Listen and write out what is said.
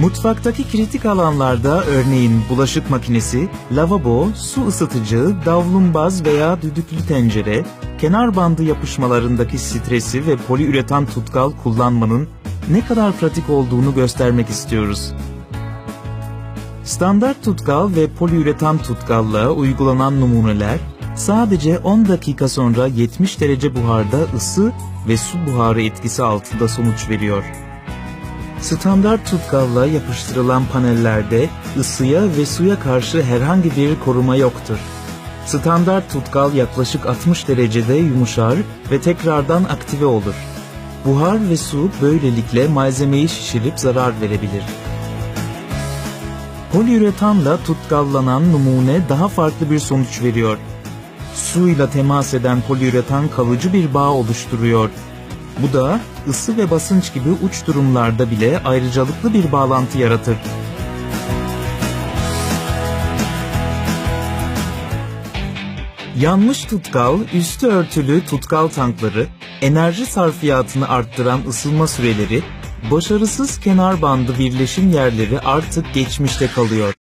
Mutfaktaki kritik alanlarda örneğin bulaşık makinesi, lavabo, su ısıtıcı, davlumbaz veya düdüklü tencere, kenar bandı yapışmalarındaki stresi ve poliüretan tutkal kullanmanın ne kadar pratik olduğunu göstermek istiyoruz. Standart tutkal ve poliüretan tutkalla uygulanan numuneler sadece 10 dakika sonra 70 derece buharda ısı ve su buharı etkisi altında sonuç veriyor. Standart tutkalla yapıştırılan panellerde ısıya ve suya karşı herhangi bir koruma yoktur. Standart tutkal yaklaşık 60 derecede yumuşar ve tekrardan aktive olur. Buhar ve su böylelikle malzemeyi şişirip zarar verebilir. Poliüretanla tutkallanan numune daha farklı bir sonuç veriyor. Suyla temas eden poliüretan kalıcı bir bağ oluşturuyor. Bu da ısı ve basınç gibi uç durumlarda bile ayrıcalıklı bir bağlantı yaratır. Yanmış tutkal, üstü örtülü tutkal tankları, enerji sarfiyatını arttıran ısınma süreleri, başarısız kenar bandı birleşim yerleri artık geçmişte kalıyor.